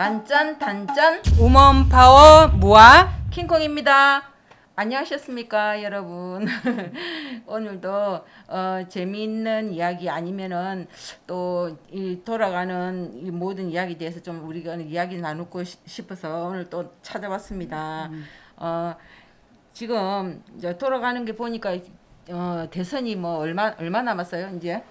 단짠 단짠. 우먼 파워 무아 킹콩입니다. 안녕하셨습니까 여러분. 오늘도 어, 재미있는 이야기 아니면은 또 이 돌아가는 이 모든 이야기에 대해서 좀 우리가 이야기 나누고 시- 싶어서 오늘 또 찾아왔습니다. 어, 지금 이제 돌아가는 게 보니까 어, 대선이 뭐 얼마 얼마 남았어요 이제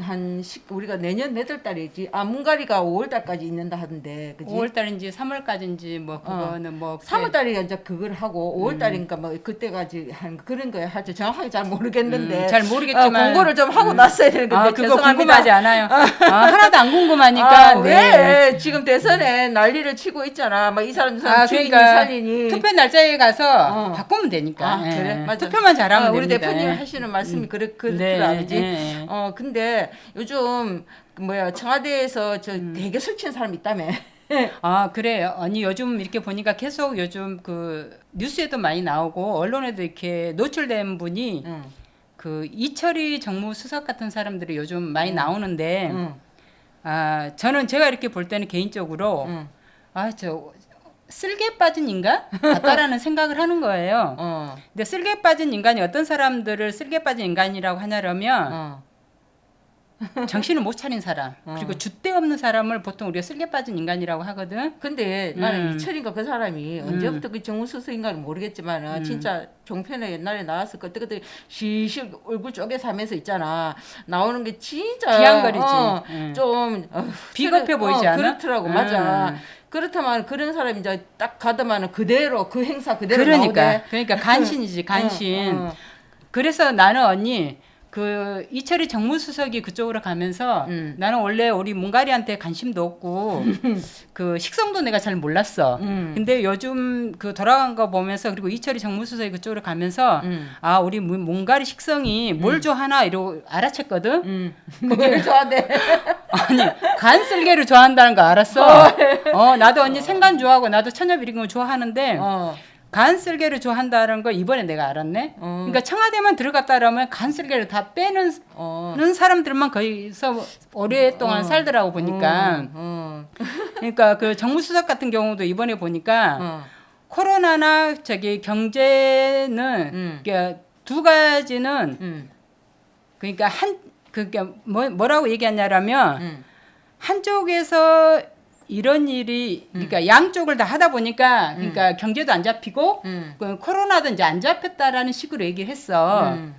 한 시, 우리가 내년 몇월 달이지 아 문가리가 5월 달까지 있는다 하던데 그지 5월 달인지 3월 까지인지 뭐 그거는 뭐 3월 달에 이제 그걸 하고 5월 달이니까 뭐 그때까지 한 그런 거야. 하여튼 정확하게 잘 모르겠는데 음, 잘 모르겠지만 어, 공고를 좀 하고 났어야 되는 건데 아 그거 죄송합니다. 궁금하지 않아요. 아, 하나도 안 궁금하니까 아, 네. 왜 지금 대선에 난리를 치고 있잖아. 막 이 사람 저 사람 아 그러니까 살리니. 투표 날짜에 가서 어. 바꾸면 되니까. 아, 예. 그래? 맞아. 투표만 잘하면 어, 우리 됩니다. 대표님 예. 하시는 말씀이 그렇 그렇더라, 네, 그지? 예. 어, 근데 요즘 그 뭐야 청와대에서 저 음. 되게 설치는 사람 있다며. 아 그래요. 아니 요즘 이렇게 보니까 계속 요즘 그 뉴스에도 많이 나오고 언론에도 이렇게 노출된 분이 응, 그 이철희 정무수석 같은 사람들이 요즘 많이 나오는데 응, 아 저는 제가 이렇게 볼 때는 개인적으로 응. 아저 쓸개 빠진 인간 같다라는 생각을 하는 거예요. 어, 근데 쓸개 빠진 인간이 어떤 사람들을 쓸개 빠진 인간이라고 하냐면 어. 정신을 못 차린 사람 어. 그리고 줏대 없는 사람을 보통 우리가 쓸개 빠진 인간이라고 하거든. 근데 나는 음. 이철인가 그 사람이 언제부터 그 정우수석인가는 모르겠지만 음. 진짜 종편에 옛날에 나왔을 거 그때 시시 얼굴 쪼개서 하면서 있잖아 나오는 게 진짜 비양거리지. 어, 음. 좀 어, 비겁해 보이지 어, 않아? 그렇더라고 음. 맞아 그렇다면 그런 사람이 이제 딱 가더만은 그대로 그 행사 그대로 그러니까 나오대 그러니까 간신이지 간신. 어, 어. 그래서 나는 언니 그 이철희 정무수석이 그쪽으로 가면서 음. 나는 원래 우리 몽가리한테 관심도 없고 그 식성도 내가 잘 몰랐어. 음. 근데 요즘 그 돌아간 거 보면서 그리고 이철희 정무수석이 그쪽으로 가면서 음. 아 우리 몽- 몽가리 식성이 뭘 좋아하나 이러고 알아챘거든. 음. 그걸 좋아하대 아니 간 쓸개를 좋아한다는 거 알았어. 어 나도 언니 생간 좋아하고 나도 천엽 이런 거 좋아하는데 어. 간 쓸개를 좋아한다는 거 이번에 내가 알았네. 어. 그러니까 청와대만 들어갔다라면 간 쓸개를 다 빼는 어. 는 사람들만 거기서 오랫동안 어. 살더라고 보니까. 어. 그러니까 그 정무수석 같은 경우도 이번에 보니까 어. 코로나나 저기 경제는 음. 그러니까 두 가지는 음. 그러니까 한 그러니까 뭐 뭐라고 얘기하냐라면 음. 한쪽에서 이런 일이 그러니까 양쪽을 다 하다 보니까 그러니까 경제도 안 잡히고 음. 그 코로나도 이제 안 잡혔다라는 식으로 얘기를 했어. 음.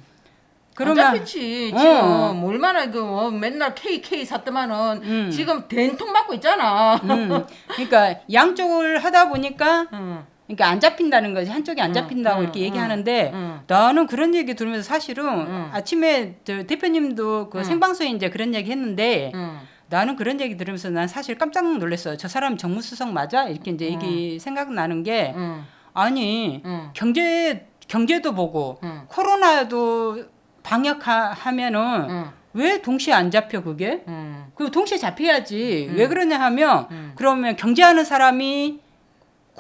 그러면 안 잡혔지 어. 지금 얼마나 그 어, 맨날 KK 샀더만은 음. 지금 된통 맞고 있잖아. 음, 그러니까 양쪽을 하다 보니까 응. 그러니까 안 잡힌다는 거지 한쪽이 안 응, 잡힌다고 응, 이렇게 응, 얘기하는데 응. 나는 그런 얘기 들으면서 사실은 응. 아침에 저 대표님도 그 응. 생방송에 이제 그런 얘기 했는데 응. 나는 그런 얘기 들으면서 난 사실 깜짝 놀랐어요. 저 사람 정무수석 맞아? 이렇게 이제 얘기 생각나는 게 응. 아니 응. 경제 경제도 보고 응. 코로나도 방역하면은 응. 왜 동시에 안 잡혀 그게? 응. 그 동시에 잡혀야지. 음. 왜 그러냐 하면 음. 그러면 경제하는 사람이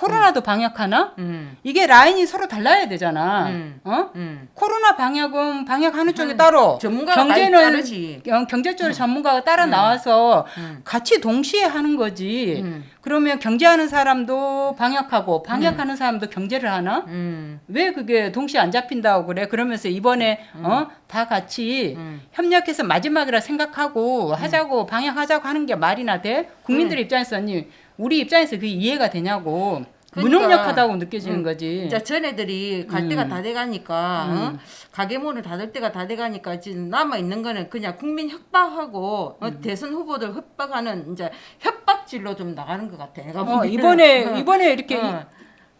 코로나도 방역하나? 응. 이게 라인이 서로 달라야 되잖아. 음. 어? 응. 코로나 방역은 방역하는 쪽이 따로 전문가가 경제는 경제는 다르지. 경- 경제 쪽 전문가가 따라 나와서 응. 같이 동시에 하는 거지. 응. 그러면 경제하는 사람도 방역하고 방역하는 사람도 경제를 하나? 응. 왜 그게 동시에 안 잡힌다고 그래? 그러면서 이번에 어? 다 같이 응. 협력해서 마지막이라 생각하고 하자고 방역하자고 하는 게 말이나 돼? 국민들 입장에서는 우리 입장에서 그게 이해가 되냐고 그러니까. 무능력하다고 느껴지는 거지. 이제 전애들이 갈 때가 다 돼가니까 어? 가게 문을 닫을 때가 다 돼가니까 지금 남아 있는 거는 그냥 국민 협박하고 어, 대선 후보들 협박하는 이제 협박질로 좀 나가는 것 같아. 내가 어. 이번에 어. 이번에 이렇게 어.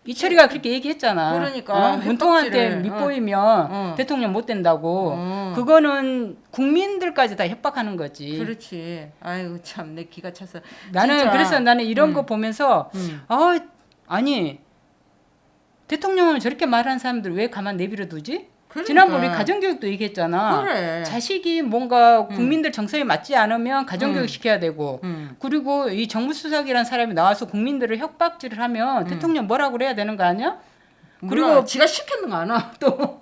이, 이철이가 그렇게 얘기했잖아. 그러니까 어? 문통한테 협박질을. 밑보이면 어. 대통령 못 된다고. 어. 그거는 국민들까지 다 협박하는 거지. 그렇지. 아이고 참 내 기가 차서. 나는 진짜. 그래서 나는 이런 음. 거 보면서 음. 아 아니 대통령을 저렇게 말하는 사람들 왜 가만 내버려 두지? 그러니까. 지난번 우리 가정교육도 얘기했잖아. 그래. 자식이 뭔가 국민들 정서에 맞지 않으면 가정교육 음. 시켜야 되고 음. 그리고 이 정무수석이라는 사람이 나와서 국민들을 협박질을 하면 대통령 뭐라고 그래야 되는 거 아니야? 그리고 그리고- 지가 시켰는 거 아나 또.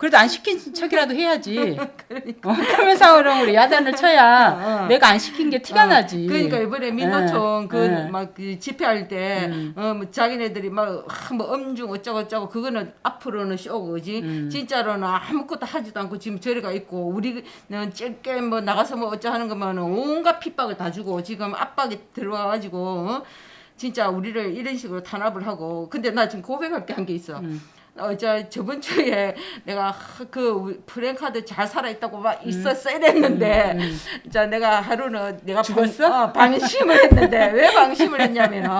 그래도 안 시킨 척이라도 해야지. 어, 그러면서 우리 야단을 쳐야 그러니까. 어. 내가 안 시킨 게 티가 어, 나지. 그러니까 이번에 민노총 예, 그 예. 막그 집회할 때 음. 어, 뭐 자기네들이 막뭐 엄중 어쩌고 저쩌고 그거는 앞으로는 쇼고지 음. 진짜로는 아무것도 하지도 않고 지금 저리가 있고 우리는 짧게 뭐 나가서 뭐 어쩌 하는 거면은 온갖 핍박을 다 주고 지금 압박이 들어와 가지고 어? 진짜 우리를 이런 식으로 탄압을 하고 근데 나 지금 고백할 게 한게 있어. 음. 어제 저번 주에 내가 하- 그 프랭카드 잘 살아 있다고 음. 막 있었어야 됐는데 자 내가 하루는 내가 죽었어? 방, 어, 방심을 했는데 왜 방심을 했냐면은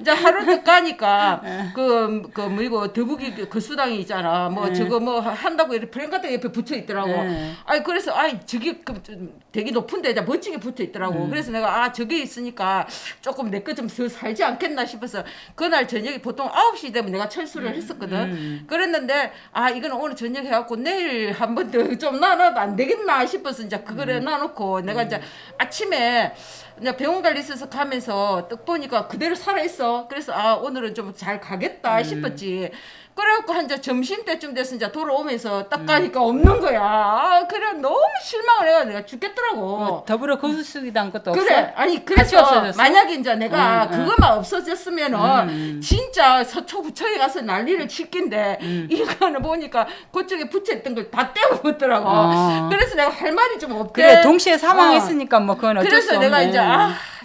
이제 하루 더 가니까 그그 뭐이고 더북이 그- 그 수당이 있잖아 뭐 네. 저거 뭐 한다고 이렇게 프랭카드 옆에 붙어 있더라고 네. 아니 그래서 아이 저기 그좀 되게 높은데 이제 멋지게 붙어 있더라고 그래서 내가 아 저기 있으니까 조금 내 거 좀 더 살지 않겠나 싶어서 그날 저녁에 보통 9시 되면 내가 철수를 했었거든 음. 그랬는데 아 이거는 오늘 저녁 해갖고 내일 한 번 더 좀 나눠도 안 되겠나 싶어서 이제 그거를 음. 놔놓고 내가 이제 아침에 이제 병원 갈일 있어서 가면서 딱 보니까 그대로 살아있어 그래서 아 오늘은 좀 잘 가겠다 음. 싶었지 그래갖고 한 이제 점심 때쯤 돼서 이제 돌아오면서 음. 딱 가니까 없는 거야 아 그래 너무 실망을 해가 내가 죽겠더라고 어, 더불어 거수수기당 것도 없어. 그래 아니 그래서 없어졌어? 만약에 이제 내가 응, 응. 그것만 없어졌으면은 음, 음. 진짜 서초구청에 가서 난리를 칠 낀데 음. 이거는 보니까 그쪽에 붙여있던 걸 다 떼어먹더라고 어. 그래서 내가 할 말이 좀 없대 그래 동시에 사망했으니까 뭐 그건 어쩔 수 그래서 없네. 내가 이제 아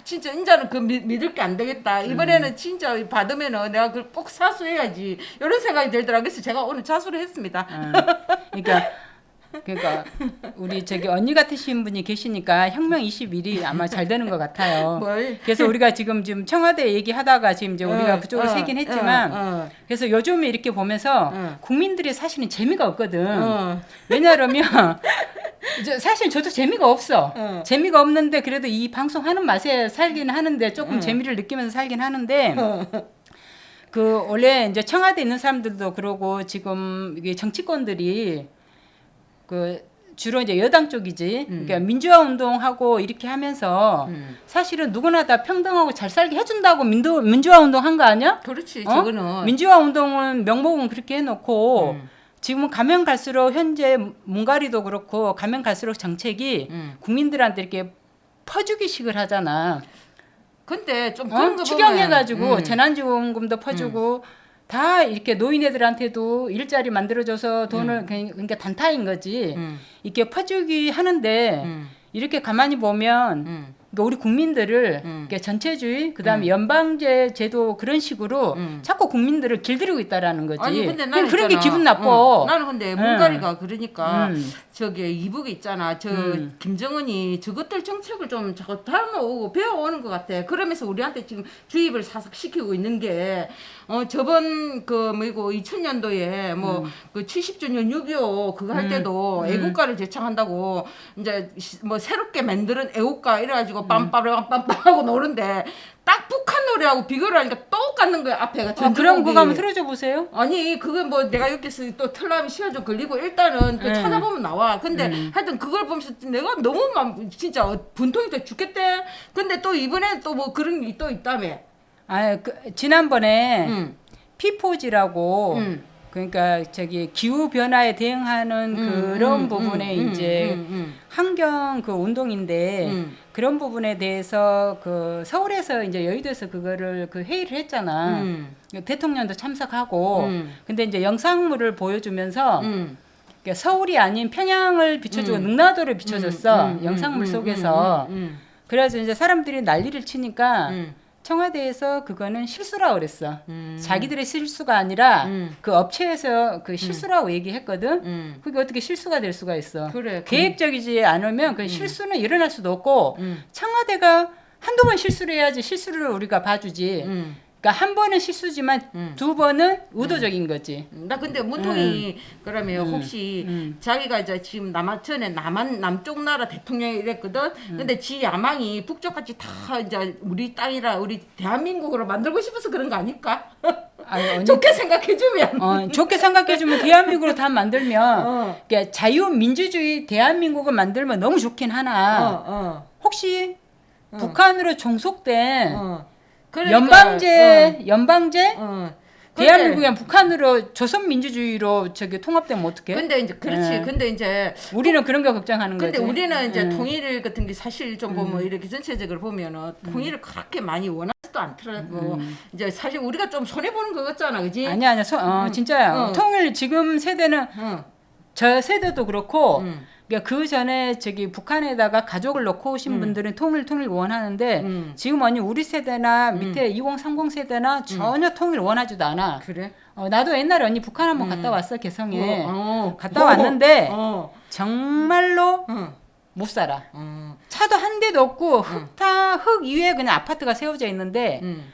진짜 인자는 그 미- 믿을 게 안 되겠다 음. 이번에는 진짜 받으면은 내가 그걸 꼭 사수해야지 이런 생각이 들더라고 그래서 제가 오늘 자수를 했습니다 어. 그러니까 그러니까 우리 저기 언니 같으신 분이 계시니까 혁명 21이 아마 잘 되는 것 같아요. 뭘 그래서 우리가 지금 지금 청와대 얘기하다가 지금 이제 우리가 어, 그쪽으로 어, 새긴 했지만 어, 어, 그래서 요즘에 이렇게 보면서 어. 국민들이 사실은 재미가 없거든. 어. 왜냐하면 이제 사실 저도 재미가 없어. 어. 재미가 없는데 그래도 이 방송하는 맛에 살긴 하는데 조금 어. 재미를 느끼면서 살긴 하는데 그 원래 이제 청와대 있는 사람들도 그러고 지금 이게 정치권들이 그 주로 이제 여당 쪽이지. 음. 그러니까 민주화 운동하고 이렇게 하면서 음. 사실은 누구나 다 평등하고 잘 살게 해준다고 민도, 민주화 운동 한 거 아니야? 그렇지 어? 저거는 민주화 운동은 명목은 그렇게 해놓고 음. 지금은 가면 갈수록 현재 문가리도 그렇고 가면 갈수록 정책이 음. 국민들한테 이렇게 퍼주기식을 하잖아. 근데 좀 그런 어? 거 추경해가지고 음. 재난지원금도 퍼주고 다 이렇게 노인애들한테도 일자리 만들어줘서 돈을 그냥- 그러니까 단타인 거지. 음. 이렇게 퍼주기 하는데 음. 이렇게 가만히 보면 음. 그러니까 우리 국민들을 음. 이렇게 전체주의 그다음에 연방제 제도 그런 식으로 음. 자꾸 국민들을 길들이고 있다라는 거지. 아니 근데 나는 그런 게. 기분 나빠. 응. 나는 근데 문가리가 그러니까 음. 저기 이북에 있잖아. 저 음. 김정은이 저것들 정책을 좀 자꾸 닮아오고 배워오는 것 같아. 그러면서 우리한테 지금 주입을 사삭 시키고 있는 게 어, 저번 그 뭐이고 2000년도에 뭐그 70주년 6.25 그거 할 음. 때도 음. 애국가를 제창한다고 이제 시- 뭐 새롭게 만드는 애국가 이래가지고 음. 빰빠라빰빰빰 하고 노는데 딱 북한 노래하고 비교를 하니까 똑같는 거야 앞에가 아, 그럼. 그거 한번 틀어줘 보세요. 아니 그건 뭐 내가 여기서 또 틀라면 시간 좀 걸리고 일단은 그 음. 찾아보면 나와 근데 음. 하여튼 그걸 보면서 내가 너무 막 진짜 분통이 돼 죽겠대 근데 또 이번에 또 뭐 그런 게 또 있다며 아, 그, 지난번에 응. 피포지라고 응. 그러니까 저기 기후 변화에 대응하는 음, 그런 음, 부분에 음, 이제 음, 환경 그 운동인데 음. 그런 부분에 대해서 그 서울에서 이제 여의도에서 그거를 그 회의를 했잖아. 음. 대통령도 참석하고 음. 근데 이제 영상물을 보여주면서 음. 그러니까 서울이 아닌 평양을 비춰주고 음. 능라도를 비춰줬어 음, 음, 영상물 음, 속에서 음, 음, 그래서 이제 사람들이 난리를 치니까 음, 청와대에서 그거는 실수라고 그랬어 음. 자기들의 실수가 아니라 음. 그 업체에서 그 실수라고 얘기했거든 음. 그게 어떻게 실수가 될 수가 있어 그래 계획적이지 않으면 그 실수는 일어날 수도 없고 음. 청와대가 한두 번 실수를 해야지 실수를 우리가 봐주지 음. 그러니까 한 번은 실수지만 음. 두 번은 의도적인 거지. 나 근데 문통이 그러면 음. 혹시 음. 자기가 이제 지금 남한 전에 남한 남쪽 나라 대통령이 이랬거든. 음. 근데 지 야망이 북쪽같이 다 이제 우리 땅이라 우리 대한민국으로 만들고 싶어서 그런 거 아닐까? 아니, 언니, 좋게 생각해주면. 어, 좋게 생각해주면 대한민국으로 다 만들면 어. 그러니까 자유민주주의 대한민국을 만들면 너무 좋긴 하나 어, 어, 혹시 북한으로 종속된 어. 그러니까, 연방제 연방제 어. 어. 대한민국이 북한으로 조선 민주주의로 저기 통합되면 어떡해? 근데 이제 그렇지. 네. 근데 이제 우리는 그런 거 걱정하는 근데 거지. 우리는 이제 음. 통일 같은 게 사실 좀 보면 이렇게 전체적으로 보면은 통일을 그렇게 많이 원하지도 않더라고. 이제 사실 우리가 좀 손해 보는 거 같잖아, 그지? 음. 아니야. 소, 어, 진짜야. 어. 통일 지금 세대는 응. 저 세대도 그렇고 응. 그러니까 그 전에 저기 북한에다가 가족을 놓고 오신 분들은 통일 통일 원하는데 음. 지금 아니 우리 세대나 밑에 2030 세대나 전혀 통일 원하지도 않아. 그래? 어, 나도 옛날에 언니 북한 한번 갔다 왔어 개성에 어, 어. 갔다 왔는데 어. 정말로 응. 못 살아. 어. 차도 한 대도 없고 흙다 흙 위에 그냥 아파트가 세워져 있는데 응.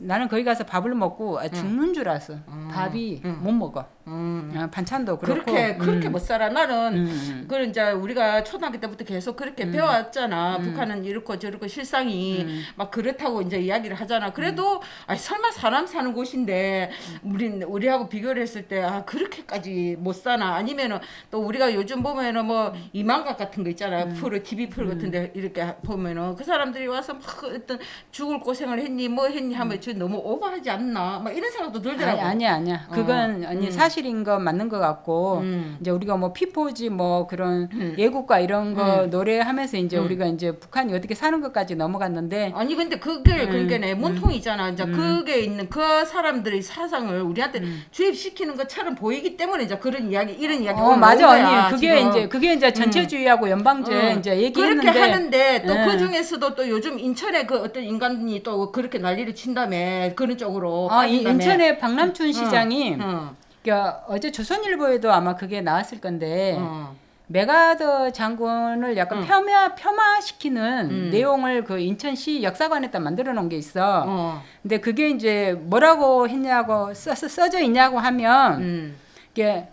나는 거기 가서 밥을 먹고 아, 죽는 줄 알았어. 음. 밥이 음. 못 먹어. 음. 아, 반찬도 그렇고. 그렇게 그렇게 음. 못 살아. 나는 음, 음. 그걸 이제 우리가 초등학교 때부터 계속 그렇게 배워왔잖아. 북한은 이렇고 저렇고 실상이 음. 막 그렇다고 이제 이야기를 하잖아. 그래도 아니 설마 사람 사는 곳인데 우리 우리하고 비교를 했을 때 아 그렇게까지 못 사나 아니면은 또 우리가 요즘 보면은 뭐 이만각 같은 거 있잖아. 음. 프로 TV 프로 같은데 이렇게 보면은 그 사람들이 와서 막 어떤 죽을 고생을 했니 뭐 했니 하면 저 너무 오버하지 않나 막 이런 생각도 들더라고. 음. 아니, 아니야 아니야. 그건 언니 음. 사실 인거 맞는 것 같고 음. 이제 우리가 뭐 피포지 뭐 그런 음. 예국가 이런 거 노래하면서 이제 음. 우리가 이제 북한이 어떻게 사는 것까지 넘어갔는데 아니 근데 그게 음. 그게 내 문통이잖아. 이제 그게 있는 그 사람들의 사상을 우리한테 주입시키는 것처럼 보이기 때문에 이제 그런 이야기 이런 이야기 어 맞아 거야, 언니 그게 지금. 이제 그게 이제 전체주의하고 연방제 어. 이제 얘기했는데 그렇게 하는데 또 예. 그 중에서도 또 요즘 인천에 그 어떤 인간이 또 그렇게 난리를 친다며 그런 쪽으로 어, 이. 인천의 박남춘 시장이 어, 그러니까 어제 조선일보에도 아마 그게 나왔을 건데 어. 메가더 장군을 약간 응. 폄하 폄하시키는 음. 내용을 그 인천시 역사관에다 만들어 놓은 게 있어. 어. 근데 그게 이제 뭐라고 했냐고 써, 써- 써져 있냐고 하면 음. 이게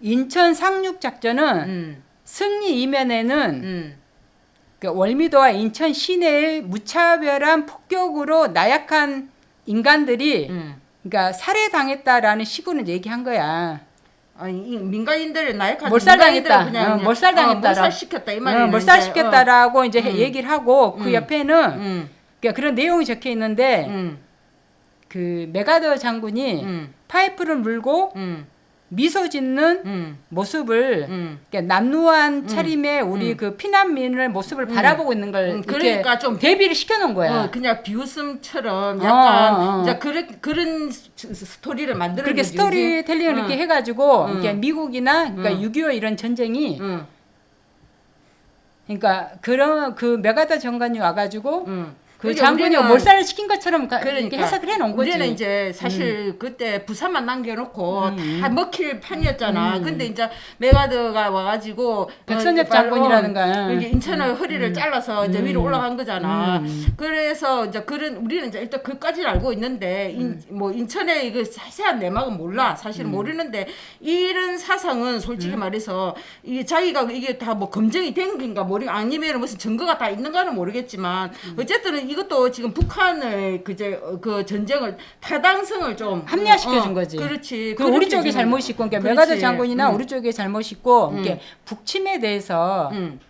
인천 상륙 작전은 음. 승리 이면에는 음. 그 월미도와 인천 시내의 무차별한 폭격으로 나약한 인간들이 음. 그러니까 살해당했다라는 식으로 얘기한 거야. 아니 이 민간인들을 나약한 몰살당했다. 그냥 어, 몰살당했다. 어, 몰살시켰다 이 말이야. 어, 몰살시켰다라고 이제 해- 음. 얘기를 하고 그 음. 옆에는 음. 그러니까 그런 내용이 적혀 있는데 음. 그 메가더 장군이 음. 파이프를 물고 음. 미소 짓는 음. 모습을 음. 그러니까 난무한 차림의 우리 음. 그 피난민을 모습을 바라보고 있는 걸 음, 그러니까 좀 대비를 시켜놓은 거야. 어, 그냥 비웃음처럼 어, 약간 어, 어. 이제 그런 그런 스- 스토리를 만드는 그렇게 스토리텔링을? 이렇게 해가지고 음. 그러니까 미국이나 그러니까 음. 6.25 이런 전쟁이 응, 그러니까 그런 그 메가더 장관이 와가지고 응. 그 그러니까 장군이 우리는- 몰살을 시킨 것처럼 가, 그러니까 이렇게 해석을 해놓은 거지. 우리는 이제 사실 그때 부산만 남겨놓고 음. 다 먹힐 판이었잖아. 근데 이제 메가드가 와가지고 백선엽 어, 장군이라든가. 어, 이게 인천의 허리를 잘라서 이제 위로 올라간 거잖아. 음. 그래서 이제 그런 우리는 이제 일단 그까지는 알고 있는데 인, 뭐 인천의 이거 자세한 내막은 몰라. 사실 은 모르는데 이런 사상은 솔직히 말해서 이게 자기가 이게 다 뭐 검증이 된 건가 모르 아니면 무슨 증거가 다 있는가는 모르겠지만 어쨌든 이것도 지금 북한의 그제 어, 그 전쟁을 타당성을 좀 합리화시켜 준 어, 거지. 그렇지. 그 우리 지금- 잘못이 있고, 그러니까. 메가더 장군이나 음. 우리 쪽에 잘못이 있고, 이렇게 북침에 대해서 응.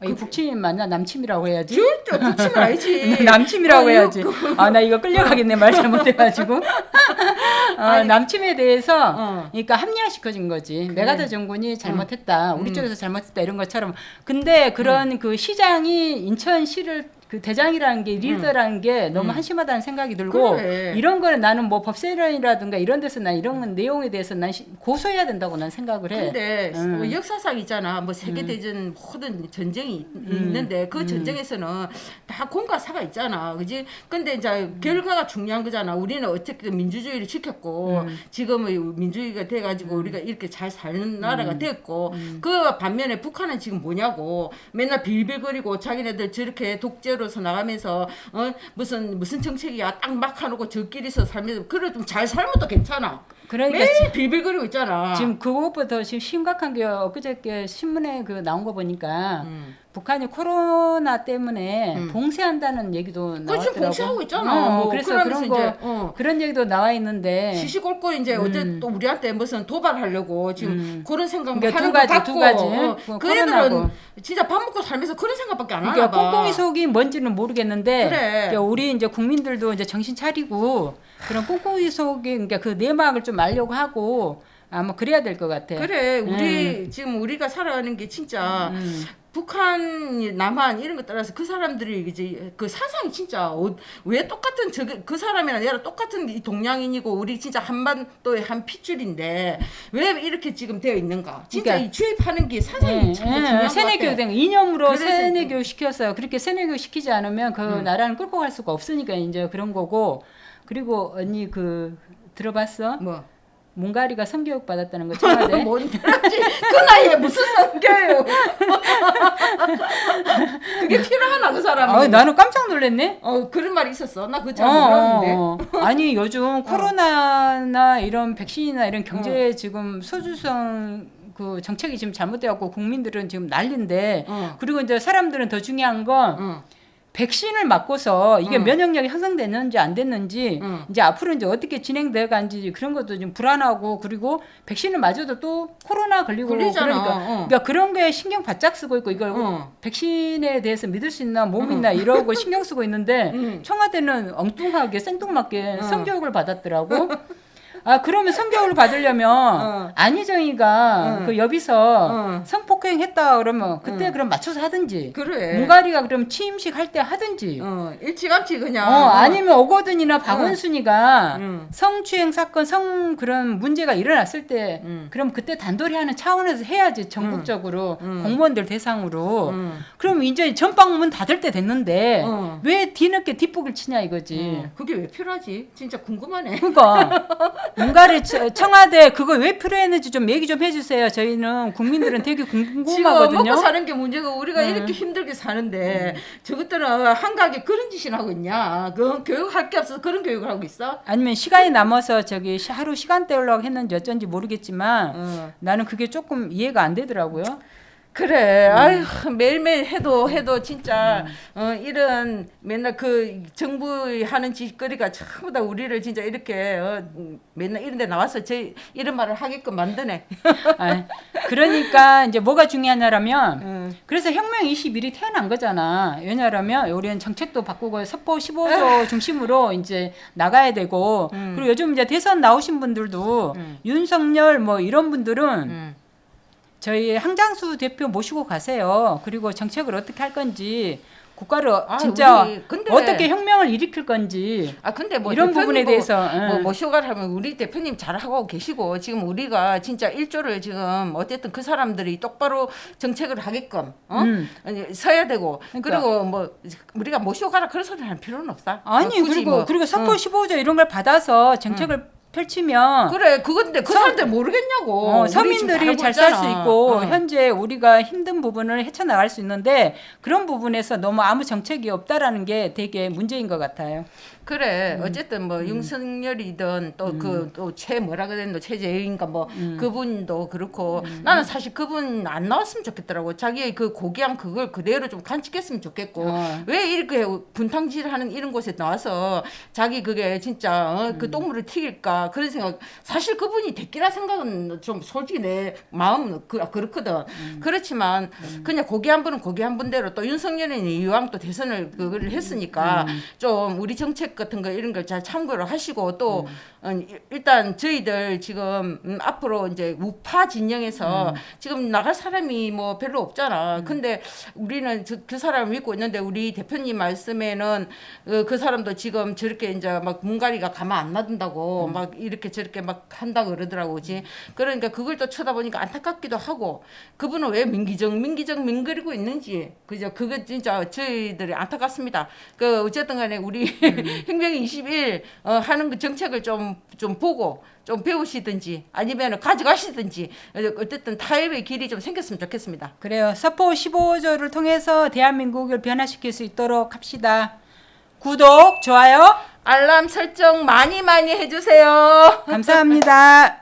어, 이 북침 맞나 남침이라고 해야지. 진짜 붙이면 알지. 남침이라고 어, 해야지. 이거- 아나 이거 끌려가겠네 말 잘못해가지고. 어, 남침에 대해서 어. 그러니까 합리화시켜진 거지. 메가더 장군이 잘못했다. 우리 쪽에서 잘못했다 이런 것처럼. 근데 그런 그 시장이 인천시를 그 대장이라는 게 리더라는 게 너무 한심하다는 생각이 들고 그래. 이런 거는 나는 뭐 법세련이라든가 이런 데서 난 이런 내용에 대해서 난 시- 고소해야 된다고 난 생각을 해. 근데 음. 뭐 역사상 있잖아. 뭐 세계 대전 모든 전쟁이 있- 있는데 그 전쟁에서는 다 공과 사가 있잖아. 그지? 근데 이제 결과가 중요한 거잖아. 우리는 어쨌든 민주주의를 지켰고 지금의 민주주의가 돼 가지고 우리가 이렇게 잘 사는 나라가 됐고 그 반면에 북한은 지금 뭐냐고 맨날 빌빌거리고 자기네들 저렇게 독재로 서 나가면서 어 무슨 무슨 정책이야 딱막 해놓고 저끼리서 살면서 그래 좀 잘 살면 또 괜찮아. 그러니까 매일 빌빌거리고 있잖아. 지금 그것보다 지금 심각한 게 엊그저께 신문에 그 나온 거 보니까 음. 북한이 코로나 때문에 음. 봉쇄한다는 얘기도 그 나왔더라고. 지금 봉쇄하고 있잖아. 어, 뭐 그래서 그런 거 이제, 어. 그런 얘기도 나와 있는데 시시콜콜 이제 어제 음. 또 우리한테 무슨 도발하려고 지금 음. 그런 생각 그러니까 하는 두 가지, 두 가지. 어, 그그 코로나고. 애들은 진짜 밥 먹고 살면서 그런 생각밖에 안 하나 그러니까 봐. 꽁꽁이 속이 뭔지는 모르겠는데 그래. 그러니까 우리 이제 국민들도 이제 정신 차리고 그런 꽁꽁이 속이 그러니까 그 내막을 좀 알려고 하고 아마 그래야 될 것 같아. 그래 우리 지금 우리가 살아가는 게 진짜 음. 북한, 남한 이런 거 따라서 그 사람들이 이제 그 사상이 진짜 어, 왜 똑같은 저그 그 사람이나 얘랑 똑같은 이 동양인이고 우리 진짜 한반도의 한 핏줄인데 왜 이렇게 지금 되어 있는가? 진짜 그러니까- 이 주입하는 게 사상이 예, 참 예, 중요한 것 세뇌 같아. 교육 된 이념으로 그래서 세뇌 교육 시켰어요. 그렇게 세뇌 교육 시키지 않으면 그 음. 나라는 끌고 갈 수가 없으니까 이제 그런 거고 그리고 언니 그 들어봤어? 뭐 몽가리가 성교육 받았다는 거 청와대. 뭔 그렇지 그 나이에 무슨 성교육 그게 필요하나 그 사람이 아, 나는 깜짝 놀랐네. 어 그런 말이 있었어 나 그거 어, 잘 몰랐는데 어, 어. 아니 요즘 코로나나 이런 백신이나 이런 경제 지금 소주성 그 정책이 지금 잘못돼갖고 국민들은 지금 난리인데 어. 그리고 이제 사람들은 더 중요한 건 어. 백신을 맞고서 이게 응. 면역력이 형성됐는지 안 됐는지 응. 이제 앞으로 이제 어떻게 진행돼 간지 그런 것도 좀 불안하고 그리고 백신을 맞아도 또 코로나 걸리고 걸리잖아. 그러니까 어. 그러니까 그런 게 신경 바짝 쓰고 있고 이걸 어. 백신에 대해서 믿을 수 있나 못 믿나 이러고 신경 쓰고 있는데 응. 청와대는 엉뚱하게 생뚱맞게 어. 성교육을 받았더라고. 아 그러면 성교육을 받으려면 어. 안희정이가 응. 그 여기서 어. 성폭행했다 그러면 그때 응. 그럼 맞춰서 하든지 그래 문가리가 그럼 취임식 할 때 하든지 어 일찌감치 그냥 어, 아니면 오거든이나 박원순이가 응. 성추행 사건 성 그런 문제가 일어났을 때 응. 그럼 그때 단도리 하는 차원에서 해야지 전국적으로 응. 공무원들 대상으로 응. 그럼 이제 전방문 닫을 때 됐는데 어. 왜 뒤늦게 뒷북을 치냐 이거지. 어, 그게 왜 필요하지 진짜 궁금하네 그러니까 처- 청와대 그거 왜 필요했는지 좀 얘기 좀 해주세요. 저희는 국민들은 되게 지금 궁금하거든요. 먹고 사는 게 문제고 우리가 음. 이렇게 힘들게 사는데 저것들은 한가하게 그런 짓이나 하고 있냐 그 교육할 게 없어서 그런 교육을 하고 있어 아니면 시간이 남아서 저기 시- 하루 시간 때우려고 했는지 어쩐지 모르겠지만 어. 나는 그게 조금 이해가 안 되더라고요. 그래 음. 아휴 매일매일 해도 해도 진짜 어, 이런 맨날 그 정부 하는 짓거리가 전부 다 우리를 진짜 이렇게 어, 맨날 이런 데 나와서 저 이런 말을 하게끔 만드네 아, 그러니까 이제 뭐가 중요하냐라면 음. 그래서 혁명 21이 태어난 거잖아. 왜냐하면 우리는 정책도 바꾸고 서포 15조 중심으로 이제 나가야 되고 음. 그리고 요즘 이제 대선 나오신 분들도 음. 윤석열 뭐 이런 분들은 음. 저희 항장수 대표 모시고 가세요. 그리고 정책을 어떻게 할 건지 국가를 아, 진짜 우리 근데- 어떻게 혁명을 일으킬 건지 아 근데 뭐 이런 대표님 부분에 뭐- 대해서 뭐 응. 모셔가라 하면 우리 대표님 잘 하고 계시고 지금 우리가 진짜 일조를 지금 어쨌든 그 사람들이 똑바로 정책을 하게끔 어? 음. 아니, 서야 되고 그러니까. 그리고뭐 우리가 모셔가라 그런 소리 할 필요는 없다. 아니 어, 굳이 그리고 뭐, 그리고 응. 15조 이런 걸 받아서 정책을 펼치면 그래 그건데 그 서- 사람들 모르겠냐고. 어, 우리 서민들이 잘하고 잘살 수 있잖아. 있고 어. 현재 우리가 힘든 부분을 헤쳐나갈 수 있는데 그런 부분에서 너무 아무 정책이 없다라는 게 되게 문제인 것 같아요. 그래 음. 어쨌든 뭐 윤석열이든 또 그 또 최 뭐라 그랬노 최재인가 뭐 음. 그분도 그렇고 나는 사실 그분 안 나왔으면 좋겠더라고 자기의 그 고귀한 그걸 그대로 좀 간직했으면 좋겠고 어. 왜 이렇게 분탕질하는 이런 곳에 나와서 자기 그게 진짜 어, 음. 그 똥물을 튀길까 그런 생각 사실 그분이 됐기라 생각은 좀 솔직히 내 마음은 그, 그렇거든 음. 그렇지만 그냥 고기 한 분은 고기 한 분대로 또 윤석열은 이왕 또 대선을 그걸 했으니까 음. 좀 우리 정책 같은 거 이런 걸 잘 참고를 하시고 또 음. 어, 일- 일단 저희들 지금 음, 앞으로 이제 우파 진영에서 음. 지금 나갈 사람이 뭐 별로 없잖아. 근데 우리는 저, 그 사람을 믿고 있는데 우리 대표님 말씀에는 어, 그 사람도 지금 저렇게 이제 막 문가리가 가만 안 놔둔다고 음. 막 이렇게 저렇게 막 한다 그러더라고, 그지? 그러니까 그걸 또 쳐다보니까 안타깝기도 하고 그분은 왜 민기적 민기적 민거리고 있는지 그죠? 그거 진짜 저희들이 안타깝습니다. 그 어쨌든 간에 우리 혁명이 21 어, 하는 그 정책을 좀 좀 보고 좀 배우시든지 아니면 가져가시든지 어쨌든 타협의 길이 좀 생겼으면 좋겠습니다. 그래요. 서포 15조를 통해서 대한민국을 변화시킬 수 있도록 합시다. 구독, 좋아요, 알람 설정 많이 많이 해주세요. 감사합니다.